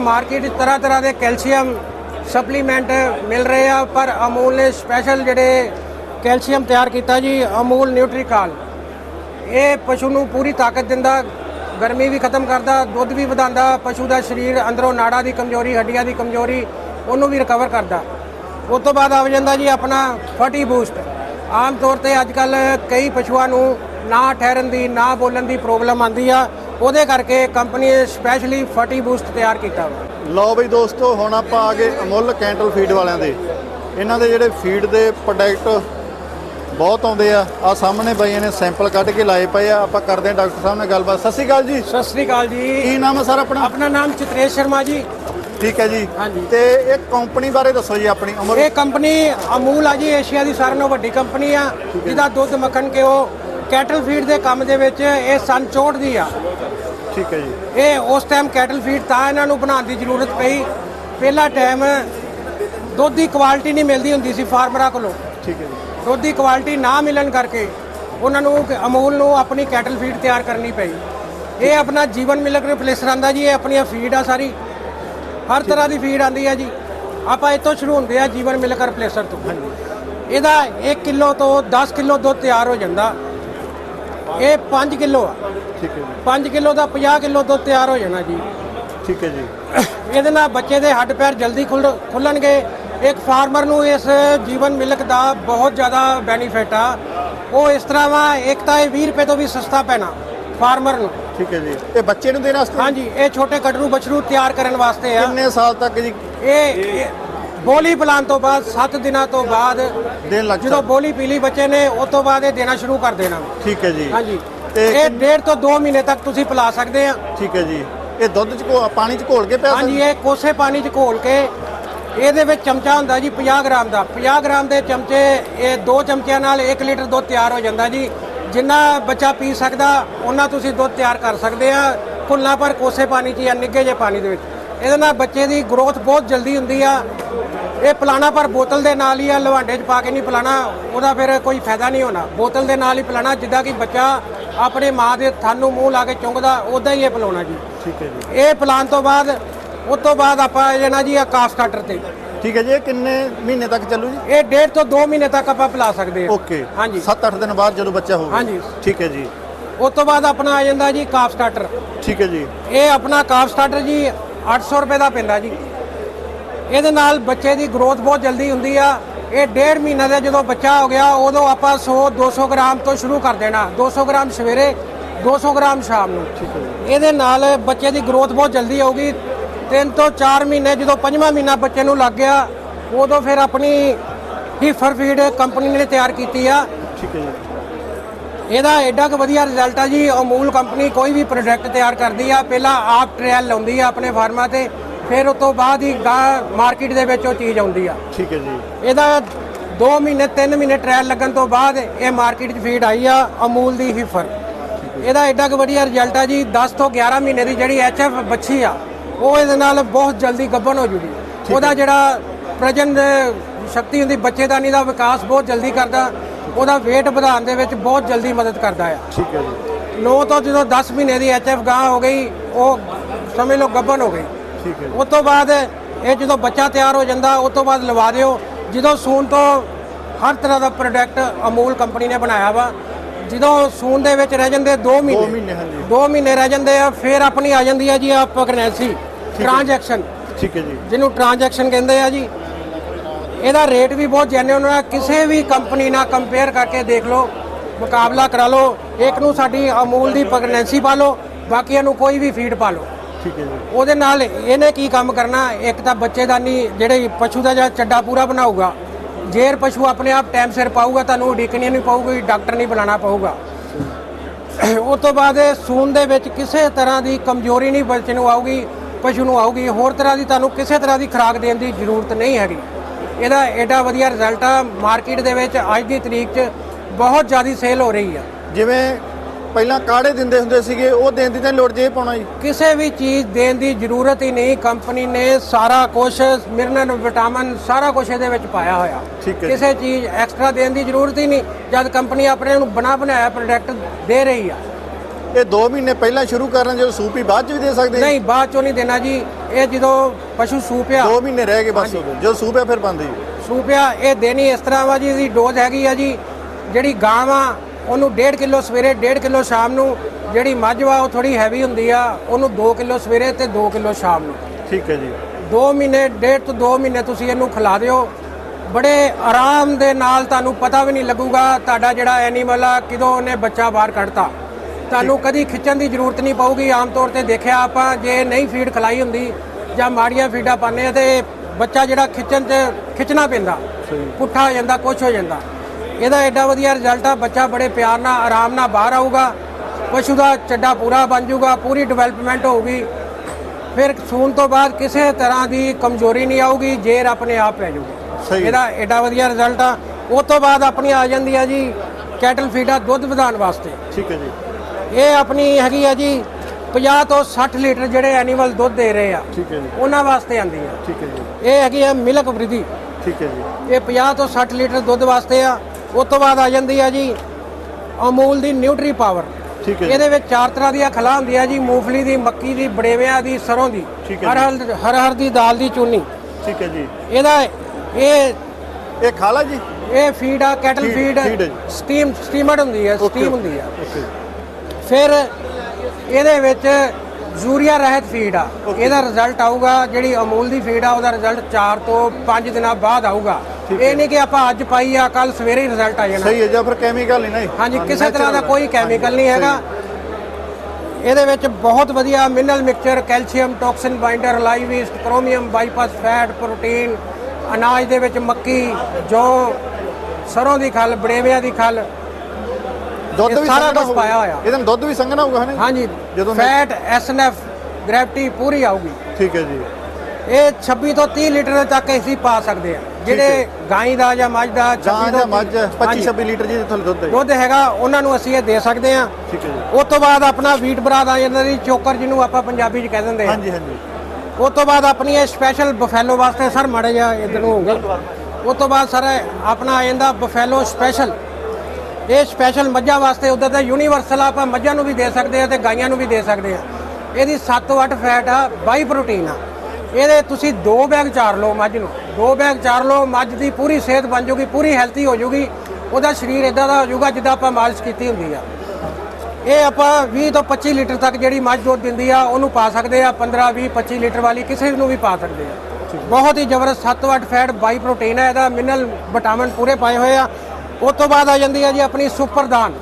Market 'ਚ ਤਰ੍ਹਾਂ ਤਰ੍ਹਾਂ ਦੇ ਕੈਲਸ਼ੀਅਮ ਸਪਲੀਮੈਂਟ ਮਿਲ ਰਹੇ ਆ, ਪਰ ਅਮੂਲ ਨੇ ਸਪੈਸ਼ਲ ਜਿਹੜੇ ਕੈਲਸ਼ੀਅਮ ਤਿਆਰ ਕੀਤਾ ਜੀ, ਅਮੂਲ ਨਿਊਟਰੀਕਾਲ ਇਹ ਪਸ਼ੂ ਨੂੰ ਪੂਰੀ ਤਾਕਤ ਦਿੰਦਾ, ਗਰਮੀ ਵੀ ਖਤਮ ਕਰਦਾ, ਦੁੱਧ ਵੀ ਵਧਾਉਂਦਾ, ਪਸ਼ੂ ਦਾ ਸਰੀਰ ਅੰਦਰੋਂ ਨਾੜਾਂ ਦੀ ਕਮਜ਼ੋਰੀ, ਹੱਡੀਆਂ ਦੀ ਕਮਜ਼ੋਰੀ, ਉਹਨੂੰ ਵੀ ਰਿਕਵਰ ਕਰਦਾ। ਉਸ ਤੋਂ ਬਾਅਦ ਆ ਜਾਂਦਾ ਜੀ ਆਪਣਾ ਫਟੀ ਬੂਸਟ। ਆਮ ਤੌਰ ਤੇ ਅੱਜ ਕੱਲ ਕਈ ਪਸ਼ੂਆਂ ਨੂੰ ਨਾ ਠਹਿਰਨ ਦੀ, ਨਾ ਬੋਲਣ ਦੀ ਪ੍ਰੋਬਲਮ ਆਉਂਦੀ ਆ। ਉਹਦੇ ਕਰਕੇ ਕੰਪਨੀ ਨੇ ਸਪੈਸ਼ਲੀ ਫਟੀ ਬੂਸਟ ਤਿਆਰ ਕੀਤਾ ਲਓ ਬਈ ਦੋਸਤੋ ਹੁਣ ਆਪਾਂ ਆ ਗਏ ਅਮੁੱਲ ਕੈਂਟਲ ਫੀਡ ਵਾਲਿਆਂ ਦੇ। ਇਹਨਾਂ ਦੇ ਜਿਹੜੇ ਫੀਡ ਦੇ ਪ੍ਰੋਡਕਟ ਬਹੁਤ ਆਉਂਦੇ ਆ। ਆ ਸਾਹਮਣੇ ਬਾਈਆਂ ਨੇ ਸੈਂਪਲ ਕੱਢ ਕੇ ਲਾਏ ਪਏ ਆ। ਆਪਾਂ ਕਰਦੇ ਹਾਂ ਡਾਕਟਰ ਸਾਹਿਬ ਨਾਲ ਗੱਲਬਾਤ। ਸਤਿ ਸ਼੍ਰੀ ਅਕਾਲ ਜੀ। ਸਤਿ ਸ੍ਰੀ ਅਕਾਲ ਜੀ। ਕੀ ਨਾਮ ਹੈ ਸਰ ਆਪਣਾ? ਆਪਣਾ ਨਾਮ ਚਿਤਰੇਸ਼ ਸ਼ਰਮਾ ਜੀ। ਠੀਕ ਹੈ ਜੀ। ਹਾਂਜੀ। ਤੇ ਇਹ ਕੰਪਨੀ ਬਾਰੇ ਦੱਸੋ ਜੀ ਆਪਣੀ ਅਮੁੱਲ? ਇਹ ਕੰਪਨੀ ਅਮੂਲ ਆ ਜੀ ਏਸ਼ੀਆ ਦੀ ਸਾਰਿਆਂ ਨਾਲੋਂ ਵੱਡੀ ਕੰਪਨੀ ਆ ਜਿਹਦਾ ਦੁੱਧ ਮੱਖਣ ਘਿਓ ਕੈਟਲ ਫੀਡ ਦੇ ਕੰਮ ਦੇ ਵਿੱਚ ਇਹ ਸੰਨ ਚੋੜਦੀ ਆ। ਠੀਕ ਹੈ ਜੀ। ਇਹ ਉਸ ਟਾਈਮ ਕੈਟਲ ਫੀਡ ਤਾਂ ਇਹਨਾਂ ਨੂੰ ਬਣਾਉਣ ਦੀ ਜ਼ਰੂਰਤ ਪਈ। ਪਹਿਲਾ ਟਾਈਮ ਦੁੱਧ ਦੀ ਕੁਆਲਿਟੀ ਨਹੀਂ ਮਿਲਦੀ ਹੁੰਦੀ ਸੀ ਫਾਰਮਰਾਂ ਕੋਲੋਂ। ਠੀਕ ਹੈ ਜੀ। ਦੁੱਧ ਦੀ ਕੁਆਲਿਟੀ ਨਾ ਮਿਲਣ ਕਰਕੇ ਉਹਨਾਂ ਨੂੰ ਅਮੂਲ ਨੂੰ ਆਪਣੀ ਕੈਟਲ ਫੀਡ ਤਿਆਰ ਕਰਨੀ ਪਈ। ਇਹ ਆਪਣਾ ਜੀਵਨ ਮਿਲਕ ਰਿਪਲੇਸਰ ਆਂਦਾ ਜੀ ਇਹ ਆਪਣੀਆਂ ਫੀਡ ਆ ਸਾਰੀ। ਹਰ ਤਰ੍ਹਾਂ ਦੀ ਫੀਡ ਆਂਦੀ ਆ ਜੀ। ਆਪਾਂ ਇੱਥੋਂ ਸ਼ੁਰੂ ਹੁੰਦੇ ਆ ਜੀਵਨ ਮਿਲਕ ਰਿਪਲੇਸਰ ਤੋਂ। ਇਹਦਾ 1 ਕਿਲੋ ਤੋਂ 10 ਕਿਲੋ ਦੁੱਧ ਤਿਆਰ ਹੋ ਜਾਂਦਾ। ਇਹ 5 ਕਿਲੋ ਆ। ਠੀਕ ਹੈ ਜੀ। 5 ਕਿਲੋ ਦਾ 50 ਕਿਲੋ ਦੁੱਧ ਤਿਆਰ ਹੋ ਜਾਣਾ ਜੀ। ਠੀਕ ਹੈ ਜੀ। ਇਹਦੇ ਨਾਲ ਬੱਚੇ ਦੇ ਹੱਡ ਪੈਰ ਜਲਦੀ ਖੁੱਲ ਖੁੱਲਣਗੇ। ਇੱਕ ਫਾਰਮਰ ਨੂੰ ਇਸ ਜੀਵਨ ਮਿਲਕ ਦਾ ਬਹੁਤ ਜ਼ਿਆਦਾ ਬੈਨੀਫਿਟ ਆ। ਉਹ ਇਸ ਤਰ੍ਹਾਂ ਵਾ ਇੱਕ ਤਾਂ ਇਹ 20 ਰੁਪਏ ਤੋਂ ਵੀ ਸਸਤਾ ਪੈਣਾ ਫਾਰਮਰ ਨੂੰ। ਠੀਕ ਹੈ ਜੀ। ਇਹ ਬੱਚੇ ਨੂੰ ਦੇਣ ਵਾਸਤੇ? ਹਾਂਜੀ ਇਹ ਛੋਟੇ ਕਟਰੂ ਬਛਰੂ ਤਿਆਰ ਕਰਨ ਵਾਸਤੇ ਆ। ਕਿੰਨੇ ਸਾਲ ਤੱਕ ਜੀ? ਇਹ ਬੋਲੀ ਪਲਾਨ ਤੋਂ ਬਾਅਦ 7 ਦਿਨਾਂ ਤੋਂ ਬਾਅਦ ਦੇਣ ਲੱਗ ਜਦੋਂ ਬੋਲੀ ਪੀਲੀ ਬੱਚੇ ਨੇ ਉਸ ਤੋਂ ਬਾਅਦ ਇਹ ਦੇਣਾ ਸ਼ੁਰੂ ਕਰ ਦੇਣਾ। ਠੀਕ ਹੈ ਜੀ। ਹਾਂਜੀ। ਇਹ ਡੇਢ ਤੋਂ 2 ਮਹੀਨੇ ਤੱਕ ਤੁਸੀਂ ਪਿਲਾ ਸਕਦੇ ਆ। ਠੀਕ ਹੈ ਜੀ। ਇਹ ਦੁੱਧ ਚ ਪਾਣੀ ਚ ਘੋਲ ਕੇ ਪਿਆ ਹਾਂਜੀ ਇਹ ਕੋਸੇ ਪਾਣੀ 'ਚ ਘੋਲ ਕੇ ਇਹਦੇ ਵਿੱਚ ਚਮਚਾ ਹੁੰਦਾ ਜੀ 50 ਗ੍ਰਾਮ ਦਾ। 50 ਗ੍ਰਾਮ ਦੇ ਚਮਚੇ ਇਹ ਦੋ ਚਮਚਿਆਂ ਨਾਲ 1 ਲੀਟਰ ਦੁੱਧ ਤਿਆਰ ਹੋ ਜਾਂਦਾ ਜੀ। ਜਿੰਨਾ ਬੱਚਾ ਪੀ ਸਕਦਾ ਉਹਨਾਂ ਤੁਸੀਂ ਦੁੱਧ ਤਿਆਰ ਕਰ ਸਕਦੇ ਆ। ਕੁੱਲਾ ਪਰ ਕੋਸੇ ਪਾਣੀ 'ਚ ਜਾਂ ਨਿੱਘੇ ਜਿਹੇ ਪਾਣੀ ਦੇ ਵਿੱਚ। ਇਹਦੇ ਨਾਲ ਬੱਚੇ ਦੀ ਗਰੋਥ ਬਹੁਤ ਜਲਦੀ ਹੁੰਦੀ ਆ। ਇਹ ਪਿਲਾਣਾ ਪਰ ਬੋਤਲ ਦੇ ਨਾਲ ਹੀ ਆ ਲਵਾਂਡੇ 'ਚ ਪਾ ਕੇ ਨਹੀਂ ਪਿਲਾਣਾ ਉਹਦਾ ਫਿਰ ਕੋਈ ਫਾਇਦਾ ਨਹੀਂ ਹੋਣਾ। ਬੋਤਲ ਦੇ ਨਾਲ ਹੀ ਪਿਲਾਣਾ ਜਿੱਦਾਂ ਕਿ ਬੱਚਾ ਆਪਣੇ ਮਾਂ ਦੇ ਥਣ ਨੂੰ ਮੂੰਹ ਲਾ ਕੇ ਚੁੰਗਦਾ ਉਦਾਂ ਹੀ ਇਹ ਪਿਲਾਉਣਾ ਜੀ। ਠੀਕ ਹੈ ਜੀ। ਇਹ ਪਲਾਨ ਤੋਂ ਬਾਅਦ ਉਸ ਤੋਂ ਬਾਅਦ ਆਪਾਂ ਜਾਣਾ ਜੀ ਆ ਕਾਫ ਸਟਾਰਟਰ ਤੇ। ਠੀਕ ਹੈ ਜੀ ਇਹ ਕਿੰਨੇ ਮਹੀਨੇ ਤੱਕ ਚੱਲੂ ਜੀ? ਇਹ ਡੇਢ ਤੋਂ 2 ਮਹੀਨੇ ਤੱਕ ਆਪਾਂ ਪਿਲਾ ਸਕਦੇ ਹਾਂ। ਓਕੇ। ਹਾਂਜੀ। 7-8 ਦਿਨ ਬਾਅਦ ਜਦੋਂ ਬੱਚਾ ਹੋਊਗਾ ਹਾਂਜੀ। ਠੀਕ ਹੈ ਜੀ। ਉਸ ਤੋਂ ਬਾਅਦ ਆਪਣਾ ਆ ਜਾਂਦਾ ਜੀ ਕਾਫ ਸਟਾਰਟਰ। ਠੀਕ ਹੈ ਜੀ। ਇਹ ਆਪਣਾ ਕਾਫ ਸਟਾਰਟਰ ਜੀ 800 ਰੁਪਏ ਦਾ ਪੈਂਦਾ ਜੀ। ਇਹਦੇ ਨਾਲ ਬੱਚੇ ਦੀ ਗਰੋਥ ਬਹੁਤ ਜਲਦੀ ਹੁੰਦੀ ਆ। ਇਹ ਡੇਢ ਮਹੀਨਾ ਦਾ ਜਦੋਂ ਬੱਚਾ ਹੋ ਗਿਆ ਉਦੋਂ ਆਪਾਂ 100 200 ਗ੍ਰਾਮ ਤੋਂ ਸ਼ੁਰੂ ਕਰ ਦੇਣਾ। 200 ਗ੍ਰਾਮ ਸਵੇਰੇ 200 ਗ੍ਰਾਮ ਸ਼ਾਮ ਨੂੰ। ਇਹਦੇ ਨਾਲ ਬੱਚੇ ਦੀ ਗਰੋਥ ਬਹੁਤ ਜਲਦੀ ਹੋਊਗੀ। 3 ਤੋਂ 4 ਮਹੀਨੇ ਜਦੋਂ ਪੰਜਵਾਂ ਮਹੀਨਾ ਬੱਚੇ ਨੂੰ ਲੱਗ ਗਿਆ ਉਦੋਂ ਫਿਰ ਆਪਣੀ ਹੀਫਰ ਫੀਡ ਕੰਪਨੀ ਨੇ ਤਿਆਰ ਕੀਤੀ ਆ। ਠੀਕ ਹੈ ਜੀ। ਇਹਦਾ ਐਡਾ ਕੁ ਵਧੀਆ ਰਿਜ਼ਲਟ ਆ ਜੀ। ਅਮੂਲ ਕੰਪਨੀ ਕੋਈ ਵੀ ਪ੍ਰੋਡਕਟ ਤਿਆਰ ਕਰਦੀ ਆ। ਪਹਿਲਾਂ ਆਪ ਟ੍ਰਾਇਲ ਲਾਉਂਦੀ ਆ ਆਪਣੇ ਫਾਰਮਾਂ ਤੇ। ਫਿਰ ਉਸ ਤੋਂ ਬਾਅਦ ਹੀ ਮਾਰਕੀਟ ਦੇ ਵਿੱਚ ਉਹ ਚੀਜ਼ ਆਉਂਦੀ ਆ। ਠੀਕ ਹੈ ਜੀ। ਇਹਦਾ 2 ਮਹੀਨੇ 3 ਮਹੀਨੇ ਟ੍ਰਾਇਲ ਲੱਗਣ ਤੋਂ ਬਾਅਦ ਇਹ ਮਾਰਕੀਟ 'ਚ ਫੀਡ ਆਈ ਆ ਅਮੂਲ ਦੀ ਹਿਫਰ ਇਹਦਾ ਐਡਾ ਕੁ ਵਧੀਆ ਰਿਜ਼ਲਟ ਆ ਜੀ 10 ਤੋਂ 11 ਮਹੀਨੇ ਦੀ ਜਿਹੜੀ ਐਚਐਫ ਬੱਚੀ ਆ ਉਹ ਇਹਦੇ ਨਾਲ ਬਹੁਤ ਜਲਦੀ ਗੱਭਣ ਹੋ ਜੂਗੀ। ਉਹਦਾ ਜਿਹੜਾ ਪ੍ਰਜਨ ਸ਼ਕਤੀ ਹੁੰਦੀ ਬੱਚੇਦਾਨੀ ਦਾ ਵਿਕਾਸ ਬਹੁਤ ਜਲਦੀ ਕਰਦਾ ਉਹਦਾ weight ਵਧਾਉਣ ਦੇ ਵਿੱਚ ਬਹੁਤ ਜਲਦੀ ਮਦਦ ਕਰਦਾ ਆ। ਠੀਕ ਹੈ ਜੀ। 9 ਤੋਂ ਜਦੋਂ 10 ਮਹੀਨੇ ਦੀ ਐਚਐਫ ਗਾਂ ਹੋ ਗਈ ਉਹ ਸਮਝ ਲਓ ਗੱਭਣ ਹੋ ਗਈ ਠੀਕ ਹੈ ਉਸ ਤੋਂ ਬਾਅਦ ਇਹ ਜਦੋਂ ਬੱਚਾ ਤਿਆਰ ਹੋ ਜਾਂਦਾ ਉਸ ਤੋਂ ਬਾਅਦ ਲਵਾ ਦਿਓ। ਜਦੋਂ ਸੂਨ ਤੋਂ ਹਰ ਤਰ੍ਹਾਂ ਦਾ ਪ੍ਰੋਡਕਟ ਅਮੂਲ ਕੰਪਨੀ ਨੇ ਬਣਾਇਆ ਵਾ ਜਦੋਂ ਸੂਨ ਦੇ ਵਿੱਚ ਰਹਿ ਜਾਂਦੇ 2 ਦੋ ਮਹੀਨੇ। ਮਹੀਨੇ ਹਾਂਜੀ। 2 ਮਹੀਨੇ ਰਹਿ ਜਾਂਦੇ ਆ ਫਿਰ ਆਪਣੀ ਆ ਜਾਂਦੀ ਆ ਜੀ ਆ ਪ੍ਰੈਗਨੈਂਸੀ ਟ੍ਰਾਂਜੈਕਸ਼ਨ ਠੀਕ ਹੈ ਜੀ। ਜਿਹਨੂੰ ਟ੍ਰਾਂਜੈਕਸ਼ਨ ਕਹਿੰਦੇ ਆ ਜੀ। ਇਹਦਾ ਰੇਟ ਵੀ ਬਹੁਤ ਜੈਨੂਇਨ ਹੈ ਕਿਸੇ ਵੀ ਕੰਪਨੀ ਨਾਲ ਕੰਪੇਅਰ ਕਰਕੇ ਦੇਖ ਲਓ ਮੁਕਾਬਲਾ ਕਰਾ ਲਓ। ਇੱਕ ਨੂੰ ਸਾਡੀ ਅਮੂਲ ਦੀ ਪ੍ਰੈਗਨੈਂਸੀ ਪਾ ਲਓ ਬਾਕੀਆਂ ਨੂੰ ਕੋਈ ਵੀ ਫੀਡ ਪਾ ਲਓ। ਠੀਕ ਹੈ ਜੀ। ਉਹਦੇ ਨਾਲ ਇਹਨੇ ਕੀ ਕੰਮ ਕਰਨਾ? ਇੱਕ ਤਾਂ ਬੱਚੇਦਾਨੀ ਜਿਹੜੇ ਪਸ਼ੂ ਦਾ ਜਿਹੜਾ ਚੱਡਾ ਪੂਰਾ ਬਣਾਊਗਾ। ਜੇਰ ਪਸ਼ੂ ਆਪਣੇ ਆਪ ਟਾਈਮ ਸਿਰ ਪਾਊਗਾ ਤੁਹਾਨੂੰ ਉਡੀਕਣੀ ਨਹੀਂ ਪਊਗੀ ਡਾਕਟਰ ਨਹੀਂ ਬੁਲਾਣਾ ਪਊਗਾ। ਉਸ ਤੋਂ ਬਾਅਦ ਸੂਨ ਦੇ ਵਿੱਚ ਕਿਸੇ ਤਰ੍ਹਾਂ ਦੀ ਕਮਜ਼ੋਰੀ ਨਹੀਂ ਬੱਚੇ ਨੂੰ ਆਊਗੀ ਪਸ਼ੂ ਨੂੰ ਆਊਗੀ। ਹੋਰ ਤਰ੍ਹਾਂ ਦੀ ਤੁਹਾਨੂੰ ਕਿਸੇ ਤਰ੍ਹਾਂ ਦੀ ਖੁਰਾਕ ਦੇਣ ਦੀ ਜ਼ਰੂਰਤ ਨਹੀਂ ਹੈਗੀ। ਇਹਦਾ ਐਡਾ ਵਧੀਆ ਰਿਜ਼ਲਟ ਆ। ਮਾਰਕੀਟ ਦੇ ਵਿੱਚ ਅੱਜ ਦੀ ਤਰੀਕ 'ਚ ਬਹੁਤ ਜ਼ਿਆਦਾ ਸੇਲ ਹੋ ਰਹੀ ਆ। ਜਿਵੇਂ ਪਹਿਲਾਂ ਕਾੜੇ ਦਿੰਦੇ ਹੁੰਦੇ ਸੀਗੇ ਉਹ ਦੇਣ ਦੀ ਤਾਂ ਲੋੜ ਜੇ ਪਾਉਣਾ ਜੀ। ਕਿਸੇ ਵੀ ਚੀਜ਼ ਦੇਣ ਦੀ ਜ਼ਰੂਰਤ ਹੀ ਨਹੀਂ ਕੰਪਨੀ ਨੇ ਸਾਰਾ ਕੁਝ ਮਿਨਰਲ ਵਿਟਾਮਿਨ ਸਾਰਾ ਕੁਝ ਇਹਦੇ ਵਿੱਚ ਪਾਇਆ ਹੋਇਆ। ਠੀਕ ਹੈ ਜੀ। ਕਿਸੇ ਚੀਜ਼ ਐਕਸਟਰਾ ਦੇਣ ਦੀ ਜ਼ਰੂਰਤ ਹੀ ਨਹੀਂ ਜਦ ਕੰਪਨੀ ਆਪਣੇ ਨੂੰ ਬਣਾ ਬਣਾਇਆ ਪ੍ਰੋਡਕਟ ਦੇ ਰਹੀ ਆ। ਇਹ 2 ਮਹੀਨੇ ਪਹਿਲਾਂ ਸ਼ੁਰੂ ਕਰਨਾ ਜਦੋਂ ਸੂਪ ਹੀ ਬਾਅਦ ਚ ਵੀ ਦੇ ਸਕਦੇ ਨਹੀਂ ਬਾਅਦ ਚੋਂ ਨਹੀਂ ਦੇਣਾ ਜੀ। ਇਹ ਜਦੋਂ ਪਸ਼ੂ ਸੂਪਿਆ 2 ਮਹੀਨੇ ਰਹਿ ਗਏ ਬਸ ਉਦੋਂ। ਜਦੋਂ ਸੂਪ ਹੈ ਫਿਰ ਬੰਦ ਜੀ। ਸੂਪਿਆ ਇਹ ਦੇਣੀ ਇਸ ਤਰ੍ਹਾਂ ਵਾ ਜੀ ਇਹਦੀ ਡੋਜ਼ ਹੈਗੀ ਆ ਜੀ ਜਿਹੜੀ ਗਾਂ ਵਾ ਉਹਨੂੰ 1.5 ਕਿਲੋ ਸਵੇਰੇ 1.5 ਕਿਲੋ ਸ਼ਾਮ ਨੂੰ ਜਿਹੜੀ ਮੱਝ ਵਾ ਉਹ ਥੋੜੀ ਹੈਵੀ ਹੁੰਦੀ ਆ ਉਹਨੂੰ 2 ਕਿਲੋ ਸਵੇਰੇ ਤੇ 2 ਕਿਲੋ ਸ਼ਾਮ ਨੂੰ। ਠੀਕ ਹੈ ਜੀ। 2 ਮਹੀਨੇ ਡੇਢ ਤੋਂ 2 ਮਹੀਨੇ ਤੁਸੀਂ ਇਹਨੂੰ ਖਿਲਾ ਦਿਓ। ਬੜੇ ਆਰਾਮ ਦੇ ਨਾਲ ਤੁਹਾਨੂੰ ਪਤਾ ਵੀ ਨਹੀਂ ਲੱਗੂਗਾ ਤੁਹਾਡਾ ਜਿਹੜਾ ਐਨੀਮਲ ਆ ਕਿਦੋਂ ਉਹਨੇ ਬੱਚਾ ਬਾਹਰ ਕੱਢਤਾ। ਤੁਹਾਨੂੰ ਕਦੀ ਖਿੱਚਣ ਦੀ ਜ਼ਰੂਰਤ ਨਹੀਂ ਪਊਗੀ ਆਮ ਤੌਰ ਤੇ ਦੇਖਿਆ ਆਪਾਂ ਜੇ ਨਹੀਂ ਫੀਡ ਖਲਾਈ ਹੁੰਦੀ ਜਾਂ ਮਾੜੀਆਂ ਫੀਡਾਂ ਆ ਤੇ ਬੱਚਾ ਜਿਹੜਾ ਖਿੱਚਣ ਤੇ ਖਿੱਚਣਾ ਪੈਂਦਾ। ਪੁੱਠਾ ਹੋ ਜਾਂਦਾ ਕੁਛ ਹੋ ਜਾਂਦਾ। ਇਹਦਾ ਐਡਾ ਵਧੀਆ ਰਿਜ਼ਲਟ ਆ ਬੱਚਾ ਬੜੇ ਪਿਆਰ ਨਾਲ ਆਰਾਮ ਨਾਲ ਬਾਹਰ ਆਊਗਾ। ਪਸ਼ੂ ਦਾ ਚੱਡਾ ਪੂਰਾ ਬਣ ਜਾਊਗਾ ਪੂਰੀ ਡਿਵੈਲਪਮੈਂਟ ਹੋਊਗੀ। ਫਿਰ ਸੂਣ ਤੋਂ ਬਾਅਦ ਕਿਸੇ ਤਰ੍ਹਾਂ ਦੀ ਕਮਜ਼ੋਰੀ ਨਹੀਂ ਆਊਗੀ ਜੇਰ ਆਪਣੇ ਆਪ ਪੈ ਜਾਊਗੀ। ਇਹਦਾ ਐਡਾ ਵਧੀਆ ਰਿਜ਼ਲਟ ਆ। ਉਸ ਤੋਂ ਬਾਅਦ ਆਪਣੀ ਆ ਜਾਂਦੀ ਆ ਜੀ ਕੈਟਲ ਫੀਡਾ ਦੁੱਧ ਵਧਾਉਣ ਵਾਸਤੇ। ਠੀਕ ਹੈ ਜੀ। ਇਹ ਆਪਣੀ ਹੈਗੀ ਆ ਜੀ 50 ਤੋਂ 60 ਲੀਟਰ ਜਿਹੜੇ ਐਨੀਮਲ ਦੁੱਧ ਦੇ ਰਹੇ ਆ ਠੀਕ ਹੈ ਜੀ। ਉਹਨਾਂ ਵਾਸਤੇ ਆਂਦੀ ਆ। ਠੀਕ ਹੈ ਜੀ। ਇਹ ਹੈਗੀ ਆ ਮਿਲਕ ਵ੍ਰਿਧੀ ਠੀਕ ਹੈ ਜੀ। ਇਹ 50 ਤੋਂ 60 ਲੀਟਰ ਦੁੱਧ ਵਾਸਤੇ ਆ। ਉਸ ਤੋਂ ਬਾਅਦ ਆ ਜਾਂਦੀ ਆ ਜੀ ਅਮੂਲ ਦੀ ਨਿਊਟਰੀ ਪਾਵਰ। ਠੀਕ ਹੈ ਇਹਦੇ ਵਿੱਚ ਚਾਰ ਤਰ੍ਹਾਂ ਦੀਆਂ ਖਲਾ ਹੁੰਦੀਆਂ ਜੀ ਮੂੰਗਫਲੀ ਦੀ ਮੱਕੀ ਦੀ ਬੜੇਵਿਆਂ ਦੀ ਸਰੋਂ ਦੀ। ਹੈ ਹਰ ਹਰ ਹਰ ਦੀ ਦਾਲ ਦੀ ਚੂਨੀ। ਠੀਕ ਹੈ ਜੀ। ਇਹਦਾ ਇਹ ਇਹ ਖਾ ਲਾ ਜੀ? ਇਹ ਫੀਡ ਆ ਕੈਟਲ ਫੀਡ ਹੈ। ਸਟੀਮ ਸਟੀਮਡ ਹੁੰਦੀ ਹੈ ਸਟੀਮ ਹੁੰਦੀ ਓਕੇ ਫਿਰ ਇਹਦੇ ਵਿੱਚ ਯੂਰੀਆ ਰਹਿਤ ਫੀਡ ਆ. ਇਹਦਾ ਰਿਜ਼ਲਟ ਆਊਗਾ ਜਿਹੜੀ ਅਮੂਲ ਦੀ ਫੀਡ ਆ ਉਹਦਾ ਰਿਜ਼ਲਟ 4 ਤੋਂ 5 ਦਿਨਾਂ ਬਾਅਦ ਆਊਗਾ। ਇਹ ਨਹੀਂ ਕਿ ਆਪਾਂ ਅੱਜ ਪਾਈ ਆ ਕੱਲ ਸਵੇਰੇ ਹੀ ਰਿਜ਼ਲਟ ਆ ਜਾਣਾ। ਸਹੀ ਹੈ ਜਾਂ ਫਿਰ ਕੈਮੀਕਲ ਨਹੀਂ ਨਾ ਇਹ? ਹਾਂਜੀ ਹਾਂ, ਕਿਸੇ ਤਰ੍ਹਾਂ ਦਾ ਕੋਈ ਹੈ। ਕੈਮੀਕਲ ਨਹੀਂ ਹੈਗਾ। ਇਹਦੇ ਵਿੱਚ ਬਹੁਤ ਵਧੀਆ mineral mixture calcium toxin binder live yeast chromium bypass fat protein ਅਨਾਜ ਦੇ ਵਿੱਚ ਮੱਕੀ ਜੌਂ ਸਰੋਂ ਦੀ ਖਲ ਬੜੇਵਿਆਂ ਦੀ ਖਲ। ਦੁੱਧ ਇਹ ਵੀ ਸਾਰਾ ਸੰਘਣਾ ਕੁਛ। ਪਾਇਆ ਹੋਇਆ। ਇਹਦੇ ਨਾਲ ਦੁੱਧ ਵੀ ਸੰਘਣਾ ਹੋਊਗਾ ਹਨਾ ਹਾਂਜੀ ਜਦੋਂ ਮੈਂ- ਫੈਟ ਐਸਐਨਐਫ ਗ੍ਰੈਵਿਟੀ ਪੂਰੀ ਆਊਗੀ। ਠੀਕ ਹੈ ਜੀ। ਇਹ 26 ਤੋਂ 30 ਲੀਟਰ ਤੱਕ ਅਸੀਂ ਪਾ ਸਕਦੇ ਆ। ਜਿਹੜੇ ਗਾਈ ਦਾ ਜਾਂ ਮੱਝ ਦਾ 26 ਜਾਂ ਜਾਂ ਮੱਝ 25 ਹਾਂਜੀ, 26 ਲੀਟਰ ਜੀ ਤੁਹਾਨੂੰ ਦੁੱਧ ਹੈ ਦੁੱਧ ਹੈਗਾ ਉਹਨਾਂ ਨੂੰ ਅਸੀਂ ਇਹ ਦੇ ਸਕਦੇ ਆ ਠੀਕ ਹੈ ਜੀ। ਉਸ ਤੋਂ ਬਾਅਦ ਆਪਣਾ ਵੀਟ ਬਰਾਦ ਆ ਜਾਂਦਾ ਜੀ ਚੋਕਰ ਜਿਹਨੂੰ ਆਪਾਂ ਪੰਜਾਬੀ ਚ ਕਹਿ ਦਿੰਦੇ ਆ ਹਾਂਜੀ ਹਾਂਜੀ। ਉਸ ਤੋਂ ਬਾਅਦ ਆਪਣੀ ਇਹ ਸਪੈਸ਼ਲ ਬਫੈਲੋ ਵਾਸਤੇ ਸਰ ਮਾੜੇ ਜਿਹਾ ਇਧਰ ਨੂੰ ਹੋਊਗਾ ਉਸ ਤੋਂ ਬਾਅਦ ਸਰ ਆਪਣਾ ਆ ਜਾਂਦਾ ਬਫੈਲੋ ਸਪੈਸ਼ਲ ਇਹ ਸਪੈਸ਼ਲ ਮੱਝਾਂ ਵਾਸਤੇ ਉਧਰ ਤਾਂ ਯੂਨੀਵਰਸਲ ਆਪਾਂ ਮੱਝਾਂ ਨੂੰ ਵੀ ਦੇ ਸਕਦੇ ਆ ਤੇ ਗਾਈਆਂ ਨੂੰ ਵੀ ਦੇ ਸਕਦੇ ਆ ਇਹਦੀ 7 ਤੋਂ 8 ਫੈਟ ਆ 22 ਪ੍ਰੋਟੀਨ ਆ। ਇਹਦੇ ਤੁਸੀਂ ਦੋ ਬੈਗ ਚਾਰ ਲਓ ਮੱਝ ਨੂੰ। ਦੋ ਬੈਗ ਚਾਰ ਲਓ, ਮੱਝ ਦੀ ਪੂਰੀ ਸਿਹਤ ਬਣ ਜੂਗੀ, ਪੂਰੀ ਹੈਲਥੀ ਹੋ ਜਾਊਗੀ ਉਹਦਾ ਸਰੀਰ ਇਦਾਂ ਦਾ ਹੋ ਜਾਊਗਾ ਜਿੱਦਾਂ ਆਪਾਂ ਮਾਲਿਸ਼ ਕੀਤੀ ਹੁੰਦੀ ਆ। ਇਹ ਆਪਾਂ 20 ਤੋਂ 25 ਲੀਟਰ ਤੱਕ ਜਿਹੜੀ ਮੱਝ ਦੁੱਧ ਦਿੰਦੀ ਆ, ਉਹਨੂੰ ਪਾ ਸਕਦੇ ਆ 15 20 25 ਲੀਟਰ ਵਾਲੀ ਕਿਸੇ ਨੂੰ ਵੀ ਪਾ ਸਕਦੇ ਆ। ਬਹੁਤ ਹੀ ਜ਼ਬਰਦਸਤ 7 ਤੋਂ 8 ਫੈਟ ਬਾਈ ਪ੍ਰੋਟੀਨ ਹੈ ਇਹਦਾ, ਮਿਨਰਲ ਵਿਟਾਮਿਨ ਪੂਰੇ ਪਾਏ ਹੋਏ ਆ। ਉਸ ਤੋਂ ਬਾਅਦ ਆ ਜਾਂਦੀ ਆ ਜੀ ਆਪਣੀ ਸੁਪਰਦਾਨ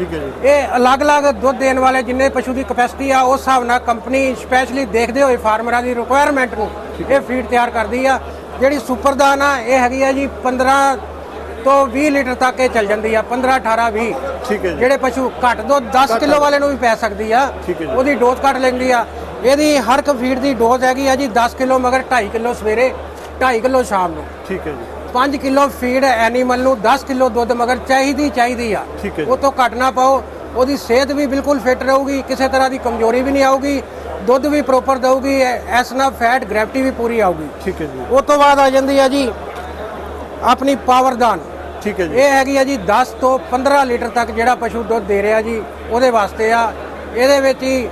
ਠੀਕ ਹੈ ਜੀ। ਇਹ ਅਲੱਗ-ਅਲੱਗ ਦੁੱਧ ਦੇਣ ਵਾਲੇ ਜਿੰਨੇ ਪਸ਼ੂ ਦੀ ਕਪੈਸਿਟੀ ਆ ਉਸ ਹਿਸਾਬ ਨਾਲ ਕੰਪਨੀ ਸਪੈਸ਼ਲੀ ਦੇਖਦੇ ਹੋਏ ਫਾਰਮਰਾਂ ਦੀ ਰਿਕੁਆਇਰਮੈਂਟ ਨੂੰ ਇਹ ਫੀਡ ਤਿਆਰ ਕਰਦੀ ਆ। ਜਿਹੜੀ ਸੁਪਰਦਾਨ ਆ ਇਹ ਹੈਗੀ ਆ ਜੀ 15 ਤੋਂ 20 ਲੀਟਰ ਤੱਕ ਇਹ ਚੱਲ ਜਾਂਦੀ ਆ 15 18 20 ਠੀਕ ਹੈ ਜੀ। ਜਿਹੜੇ ਪਸ਼ੂ ਘੱਟ ਤੋਂ 10 ਕਿਲੋ ਵਾਲੇ ਨੂੰ ਵੀ ਪੈ ਸਕਦੀ ਆ ਠੀਕ ਹੈ ਜੀ। ਉਹਦੀ ਡੋਜ਼ ਘੱਟ ਲੈਂਦੀ ਆ। ਇਹਦੀ ਹਰ ਇੱਕ ਫੀਡ ਦੀ ਡੋਜ਼ ਹੈਗੀ ਆ ਜੀ 10 ਕਿਲੋ ਮਗਰ 2.5 ਕਿਲੋ ਸਵੇਰੇ 2.5 ਕਿਲੋ ਸ਼ਾਮ ਨੂੰ। ਠੀਕ ਹੈ ਜੀ। 5 ਕਿਲੋ ਫੀਡ ਐਨੀਮਲ ਨੂੰ 10 ਕਿਲੋ ਦੁੱਧ ਮਗਰ ਚਾਹੀਦੀ ਚਾਹੀਦੀ ਆ। ਠੀਕ ਹੈ ਜੀ। ਉਹ ਤੋਂ ਘੱਟ ਨਾ ਪਾਓ। ਉਹਦੀ ਸਿਹਤ ਵੀ ਬਿਲਕੁਲ ਫਿੱਟ ਰਹੂਗੀ ਕਿਸੇ ਤਰ੍ਹਾਂ ਦੀ ਕਮਜ਼ੋਰੀ ਵੀ ਨਹੀਂ ਆਊਗੀ ਦੁੱਧ ਵੀ ਪ੍ਰੋਪਰ ਦਊਗੀ ਐਸ ਨਾਲ ਫੈਟ ਗ੍ਰੈਵਿਟੀ ਵੀ ਪੂਰੀ ਆਊਗੀ। ਠੀਕ ਹੈ ਜੀ। ਉਸ ਤੋਂ ਬਾਅਦ ਆ ਜਾਂਦੀ ਆ ਜੀ ਆਪਣੀ ਪਾਵਰਦਾਨ ਠੀਕ ਹੈ ਜੀ। ਇਹ ਹੈਗੀ ਆ ਜੀ 10 ਤੋਂ 15 ਲੀਟਰ ਤੱਕ ਜਿਹੜਾ ਪਸ਼ੂ ਦੁੱਧ ਦੇ ਰਿਹਾ ਜੀ ਉਹਦੇ ਵਾਸਤੇ ਆ। ਇਹਦੇ ਵਿੱਚ ਹੀ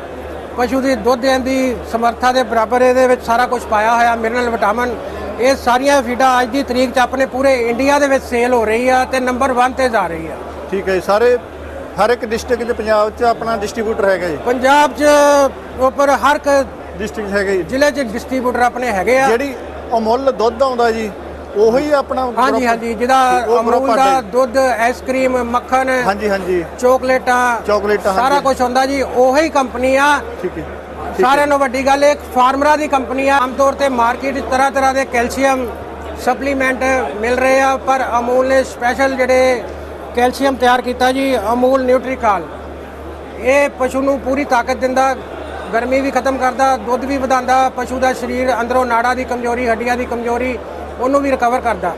ਪਸ਼ੂ ਦੀ ਦੁੱਧ ਦੇਣ ਦੀ ਸਮਰੱਥਾ ਦੇ ਬਰਾਬਰ ਇਹਦੇ ਵਿੱਚ ਸਾਰਾ ਕੁਝ ਪਾਇਆ ਹੋਇਆ ਮਿਨਰਲ ਵਿਟਾਮਿਨ ਇਹ ਸਾਰੀਆਂ ਫੀਡਾਂ ਅੱਜ ਦੀ ਤਰੀਕ 'ਚ ਆਪਣੇ ਪੂਰੇ ਇੰਡੀਆ ਦੇ ਵਿੱਚ ਸੇਲ ਹੋ ਰਹੀ ਆ ਤੇ ਨੰਬਰ 1 ਤੇ ਜਾ ਰਹੀ ਆ। ਠੀਕ ਹੈ ਜੀ ਸਾਰੇ ਹਰ ਇੱਕ ਡਿਸਟ੍ਰਿਕਟ 'ਚ ਪੰਜਾਬ 'ਚ ਆਪਣਾ ਡਿਸਟ੍ਰੀਬਿਊਟਰ ਹੈਗਾ ਜੀ। ਪੰਜਾਬ 'ਚ ਉੱਪਰ ਹਰ ਇੱਕ ਡਿਸਟ੍ਰਿਕਟ ਹੈਗਾ ਜੀ। ਜ਼ਿਲ੍ਹੇ 'ਚ ਡਿਸਟ੍ਰੀਬਿਊਟਰ ਆਪਣੇ ਹੈਗੇ ਆ। ਜਿਹੜੀ ਅਮੁੱਲ ਦੁੱਧ ਆਉਂਦਾ ਜੀ ਉਹੀ ਆਪਣਾ ਹਾਂਜੀ ਹਾਂਜੀ ਜਿਹਦਾ ਉਹ proper ਦਾ। ਦੁੱਧ ਆਈਸਕ੍ਰੀਮ ਮੱਖਣ ਹਾਂਜੀ ਹਾਂਜੀ। ਚੋਕਲੇਟਾਂ ਚੋਕਲੇਟਾਂ, ਸਾਰਾ ਹਾਂਜੀ। ਕੁਝ ਹੁੰਦਾ ਜੀ ਉਹੀ ਕੰਪਨੀ ਆ। ਠੀਕ ਹੈ ਸਾਰਿਆਂ ਨੂੰ ਵੱਡੀ ਗੱਲ ਇੱਕ ਫਾਰਮਰਾਂ ਦੀ ਕੰਪਨੀ ਆ। ਆਮ ਤੌਰ ਤੇ ਮਾਰਕੀਟ 'ਚ ਤਰ੍ਹਾਂ ਤਰ੍ਹਾਂ ਦੇ ਕੈਲਸ਼ੀਅਮ ਸਪਲੀਮੈਂਟ ਮਿਲ ਰਹੇ ਆ, ਪਰ ਅਮੂਲ ਨੇ ਸਪੈਸ਼ਲ ਜਿਹੜੇ ਕੈਲਸ਼ੀਅਮ ਤਿਆਰ ਕੀਤਾ ਜੀ, ਅਮੂਲ ਨਿਊਟਰੀਕਾਲ। ਇਹ ਪਸ਼ੂ ਨੂੰ ਪੂਰੀ ਤਾਕਤ ਦਿੰਦਾ, ਗਰਮੀ ਵੀ ਖਤਮ ਕਰਦਾ, ਦੁੱਧ ਵੀ ਵਧਾਉਂਦਾ, ਪਸ਼ੂ ਦਾ ਸਰੀਰ ਅੰਦਰੋਂ ਨਾੜਾਂ ਦੀ ਕਮਜ਼ੋਰੀ, ਹੱਡੀਆਂ ਦੀ ਕਮਜ਼ੋਰੀ, ਉਹਨੂੰ ਵੀ ਰਿਕਵਰ ਕਰਦਾ।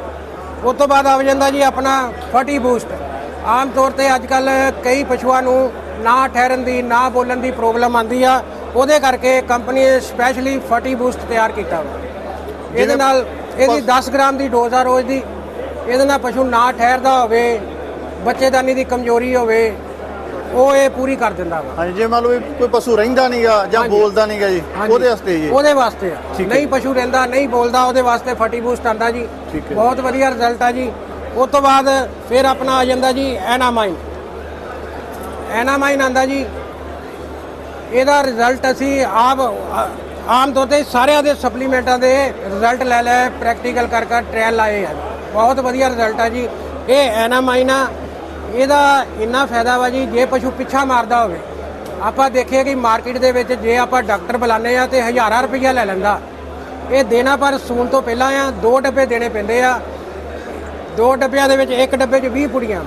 ਉਸ ਤੋਂ ਬਾਅਦ ਆ ਜਾਂਦਾ ਜੀ ਆਪਣਾ ਫਟੀ ਬੂਸਟ। ਆਮ ਤੌਰ ਤੇ ਅੱਜ ਕੱਲ ਕਈ ਪਸ਼ੂਆਂ ਨੂੰ ਨਾ ਠਹਿਰਨ ਦੀ, ਨਾ ਬੋਲਣ ਦੀ ਪ੍ਰੋਬਲਮ ਆਂਦੀ ਆ। ਉਹਦੇ ਕਰਕੇ ਕੰਪਨੀ ਨੇ ਸਪੈਸ਼ਲੀ ਫਟੀ ਬੂਸਟ ਤਿਆਰ ਕੀਤਾ ਵਾ ਇਹਦੇ ਨਾਲ ਇਹਦੀ 10 ਗ੍ਰਾਮ ਦੀ ਡੋਜ਼ ਆ ਰੋਜ਼ ਦੀ ਇਹਦੇ ਨਾਲ ਪਸ਼ੂ ਨਾ ਠਹਿਰਦਾ ਹੋਵੇ ਬੱਚੇਦਾਨੀ ਦੀ ਕਮਜ਼ੋਰੀ ਹੋਵੇ ਉਹ ਇਹ ਪੂਰੀ ਕਰ ਦਿੰਦਾ ਵਾ ਹਾਂਜੀ ਜੇ ਮੰਨ ਲਓ ਕੋਈ ਪਸ਼ੂ ਰਹਿੰਦਾ ਨਹੀਂਗਾ ਜਾਂ। ਬੋਲਦਾ ਨਹੀਂਗਾ ਜੀ। ਉਹਦੇ ਵਾਸਤੇ ਜੀ ਉਹਦੇ ਵਾਸਤੇ ਆ। ਨਹੀਂ ਪਸ਼ੂ ਰਹਿੰਦਾ ਨਹੀਂ ਬੋਲਦਾ ਉਹਦੇ ਵਾਸਤੇ ਫਟੀ ਬੂਸਟ ਆਂਦਾ ਜੀ। ਬਹੁਤ ਵਧੀਆ ਰਿਜ਼ਲਟ ਆ ਜੀ ਉਸ ਤੋਂ ਬਾਅਦ ਫਿਰ ਆਪਣਾ ਆ ਜਾਂਦਾ ਜੀ ਐਨਾਮਾਈਨ ਐਨਾਮਾਈਨ ਆਂਦਾ ਜੀ ਇਹਦਾ ਰਿਜ਼ਲਟ ਅਸੀਂ ਆਪ ਆਮ ਤੌਰ ਤੇ ਸਾਰਿਆਂ ਦੇ ਸਪਲੀਮੈਂਟਾਂ ਦੇ ਰਿਜ਼ਲਟ ਲੈ ਲੈ ਪ੍ਰੈਕਟੀਕਲ ਕਰ ਕਰ ਟ੍ਰਾਇਲ ਲਾਏ ਆ। ਬਹੁਤ ਵਧੀਆ ਰਿਜ਼ਲਟ ਆ ਜੀ। ਇਹ ਐਨਾਮਾਈਨ ਆ ਇਹਦਾ ਇੰਨਾ ਫਾਇਦਾ ਵਾ ਜੀ, ਜੇ ਪਸ਼ੂ ਪਿੱਛਾ ਮਾਰਦਾ ਹੋਵੇ, ਆਪਾਂ ਦੇਖੀਏ ਕਿ ਮਾਰਕੀਟ ਦੇ ਵਿੱਚ ਜੇ ਆਪਾਂ ਡਾਕਟਰ ਬੁਲਾਉਂਦੇ ਆ ਤੇ ਹਜ਼ਾਰਾਂ ਰੁਪਈਆ ਲੈ ਲੈਂਦਾ। ਇਹ ਦੇਣਾ ਪਰ ਸੂਣ ਤੋਂ ਪਹਿਲਾਂ ਆ, ਦੋ ਡੱਬੇ ਦੇਣੇ ਪੈਂਦੇ ਆ। ਦੋ ਡੱਬਿਆਂ ਦੇ ਵਿੱਚ ਇੱਕ ਡੱਬੇ 'ਚ 20 ਪੁੜੀਆਂ।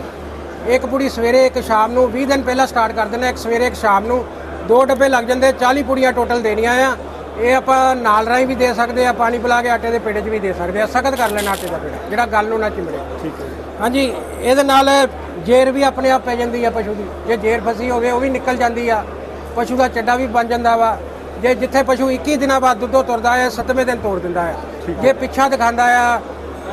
ਇੱਕ ਪੁੜੀ ਸਵੇਰੇ, ਇੱਕ ਸ਼ਾਮ ਨੂੰ। 20 ਦਿਨ ਪਹਿਲਾਂ ਸਟਾਰਟ ਕਰ ਦਿੰਦੇ ਇੱਕ ਸਵੇਰੇ, ਇੱਕ ਸ਼ਾਮ ਨੂੰ। ਦੋ ਡੱਬੇ ਲੱਗ ਜਾਂਦੇ 40 ਪੁੜੀਆਂ ਟੋਟਲ ਦੇਣੀਆਂ ਆ। ਇਹ ਆਪਾਂ ਨਾਲ ਰਾਹੀਂ ਵੀ ਦੇ ਸਕਦੇ ਆ ਪਾਣੀ ਪਿਲਾ ਕੇ ਆਟੇ ਦੇ ਪੇੜੇ 'ਚ ਵੀ ਦੇ ਸਕਦੇ ਆ। ਸਖਤ ਕਰ ਲੈਣਾ ਆਟੇ ਦਾ ਪੇੜਾ ਜਿਹੜਾ ਗੱਲ ਨੂੰ ਨਾ ਚਿੰਬੜੇ। ਠੀਕ ਹੈ। ਹਾਂਜੀ ਇਹਦੇ ਨਾਲ ਜੇਰ ਵੀ ਆਪਣੇ ਆਪ ਪੈ ਜਾਂਦੀ ਆ ਪਸ਼ੂ ਦੀ। ਜੇ ਜੇਰ ਫਸੀ ਹੋਵੇ ਉਹ ਵੀ ਨਿਕਲ ਜਾਂਦੀ ਆ। ਪਸ਼ੂ ਦਾ ਚੱਡਾ ਵੀ ਬਣ ਜਾਂਦਾ ਵਾ। ਜੇ ਜਿੱਥੇ ਪਸ਼ੂ 21 ਦਿਨਾਂ ਬਾਅਦ ਦੁੱਧੋਂ ਤੁਰਦਾ ਆ 7ਵੇਂ ਦਿਨ ਤੋੜ ਦਿੰਦਾ ਆ। ਜੇ ਪਿੱਛਾ ਦਿਖਾਉਂਦਾ ਆ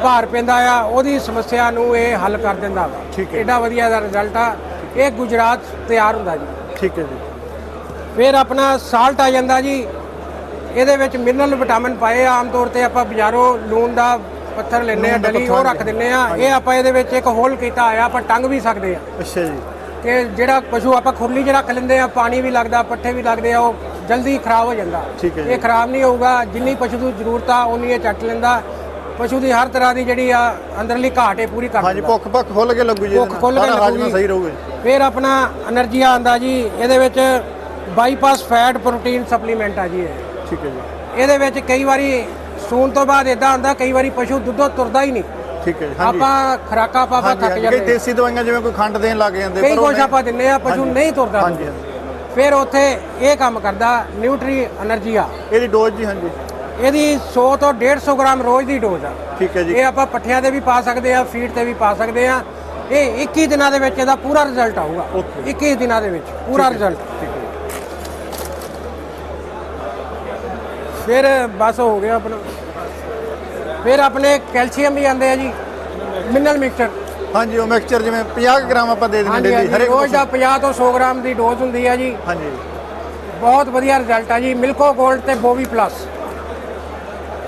ਭਾਰ ਪੈਂਦਾ ਆ ਉਹਦੀ ਸਮੱਸਿਆ ਨੂੰ ਇਹ ਹੱਲ ਕਰ ਦਿੰਦਾ ਵਾ। ਠੀਕ ਹੈ। ਐਡਾ ਵਧੀਆ ਦਾ ਰਿਜ਼ਲਟ ਆ। ਇਹ ਗੁਜਰਾਤ ਤਿਆਰ ਹੁੰਦਾ ਜੀ। ਠੀਕ ਹੈ ਜੀ। ਫਿਰ ਆਪਣਾ ਸਾਲਟ ਆ ਜਾਂਦਾ ਜੀ। ਇਹਦੇ ਵਿੱਚ ਮਿਨਰਲ ਵਿਟਾਮਿਨ ਪਾਏ ਆਮ ਤੌਰ ਤੇ ਆਪਾਂ ਬਜ਼ਾਰੋਂ ਲੂਣ ਦਾ ਪੱਥਰ ਲੈਨੇ ਆ ਡਲੀ ਉਹ ਰੱਖ ਦਿੰਨੇ ਆ। ਇਹ ਆਪਾਂ ਇਹਦੇ ਵਿੱਚ ਇੱਕ ਹੋਲ ਕੀਤਾ ਹੋਇਆ ਆਪਾਂ ਟੰਗ ਵੀ ਸਕਦੇ ਆ। ਅੱਛਾ ਜੀ। ਕਿ ਜਿਹੜਾ ਪਸ਼ੂ ਆਪਾਂ ਖੁਰਲੀ 'ਚ ਰੱਖ ਲੈਂਦੇ ਆ ਪਾਣੀ ਵੀ ਲੱਗਦਾ ਪੱਠੇ ਵੀ ਲੱਗਦੇ ਆ ਉਹ ਜਲਦੀ ਖਰਾਬ ਹੋ ਜਾਂਦਾ। ਇਹ ਖਰਾਬ ਨਹੀਂ ਹੋਊਗਾ ਜਿੰਨੀ ਪਸ਼ੂ ਦੀ ਜ਼ਰੂਰਤ ਆ ਉਨੀ ਇਹ ਚੱਟ ਲੈਂਦਾ। ਪਸ਼ੂ ਦੀ ਹਰ ਤਰ੍ਹਾਂ ਦੀ ਜਿਹੜੀ ਆ ਅੰਦਰਲੀ ਘਾਟ ਇਹ ਪੂਰੀ ਕਰ ਹਾਂਜੀ ਭੁੱਖ ਭੁੱਖ ਖੁੱਲ ਕੇ ਲੱਗੂ ਜੀ ਭੁੱਖ ਖੁੱਲ ਕੇ ਲੱਗੂ ਸਹੀ ਫਿਰ ਆਪਣਾ એનર્ਜੀ ਆਂਦਾ ਜੀ ਇਹਦੇ ਵਿੱਚ ਬਾਈਪਾਸ ਫੈਟ ਪ੍ਰੋਟੀਨ ਸਪਲੀਮੈਂਟ ਆ ਜੀ ਇਹ। ਠੀਕ ਹੈ ਜੀ। ਇਹਦੇ ਵਿੱਚ ਕਈ ਵਾਰੀ ਸੂਣ ਤੋਂ ਬਾਅਦ ਇਦਾਂ ਹੁੰਦਾ ਕਈ ਵਾਰੀ ਪਸ਼ੂ ਦੁੱਧੋਂ ਤੁਰਦਾ ਹੀ ਨਹੀਂ। ਠੀਕ ਹੈ ਆਪਾਂ ਖਰਾਕਾ ਪਾਪਾ ਥੱਕ ਹਾਂਜੀ, ਕਈ ਦੇਸੀ ਦਵਾਈਆਂ ਜਿਵੇਂ ਕੋਈ ਖੰਡ ਦੇਣ ਲੱਗ ਜਾਂਦੇ ਕਈ ਕੁਛ ਆਪਾਂ ਦਿੰਨੇ ਆ ਪਸ਼ੂ ਨਹੀਂ ਤੁਰਦਾ। ਹਾਂਜੀ ਫਿਰ ਉੱਥੇ ਇਹ ਕੰਮ ਕਰਦਾ ਨਿਊਟਰੀ એનર્ਜੀ ਆ। ਇਹਦੀ ਡੋਜ਼ ਜੀ ਹਾਂਜੀ। ਇਹਦੀ 100 ਤੋਂ 150 ਗ੍ਰਾਮ ਰੋਜ਼ ਦੀ ਡੋਜ਼ ਆ। ਠੀਕ ਹੈ ਜੀ। ਇਹ ਆਪਾਂ ਪੱਠਿਆਂ ਤੇ ਵੀ ਪਾ ਸਕਦੇ ਆ ਫੀਡ ਤੇ ਵੀ ਪਾ ਸਕਦੇ ਆ ਇਹ 21 ਦਿਨਾਂ ਦੇ ਵਿੱਚ ਇਹਦਾ ਪੂਰਾ ਰਿਜ਼ਲਟ ਆਊਗਾ। Okay। 21 ਦਿਨਾਂ ਦੇ ਵਿੱਚ ਪੂਰਾ ਰਿਜ਼ਲਟ। ਫਿਰ ਬਸ ਹੋ ਗਿਆ ਆਪਣਾ। ਫਿਰ ਆਪਣੇ ਕੈਲਸ਼ੀਅਮ ਵੀ ਆਉਂਦੇ ਆ ਜੀ ਮਿਨਰਲ ਮਿਕਸਚਰ। ਹਾਂਜੀ ਉਹ ਮਿਕਸਚਰ ਜਿਵੇਂ 50 ਕੁ ਗ੍ਰਾਮ ਆਪਾਂ ਦੇ ਦਿੰਦੇ ਡੇਲੀ ਹਾਂਜੀ ਰੋਜ਼ ਦਾ 50 ਤੋਂ 100 ਗ੍ਰਾਮ ਦੀ ਡੋਜ਼ ਹੁੰਦੀ ਆ ਜੀ। ਹਾਂਜੀ। ਬਹੁਤ ਵਧੀਆ ਰਿਜ਼ਲਟ ਆ ਜੀ ਮਿਲਕੋ 골ਡ ਤੇ ਬੋਵੀ ਪਲੱਸ।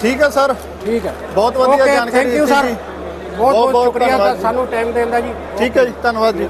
ਠੀਕ ਹੈ ਸਰ। ਠੀਕ ਹੈ ਬਹੁਤ ਵਧੀਆ Okay, ਜਾਣਕਾਰੀ thank you, ਦਿੱਤੀ sir। ਜੀ। ਬਹੁਤ ਬਹੁਤ ਬਹੁਤ ਸ਼ੁਕਰੀਆ ਧੰਨਵਾਦ ਜੀ। ਸਾਨੂੰ ਟਾਈਮ ਦੇਣ ਦਾ ਜੀ। ਠੀਕ ਹੈ ਜੀ ਧੰਨਵਾਦ ਜੀ।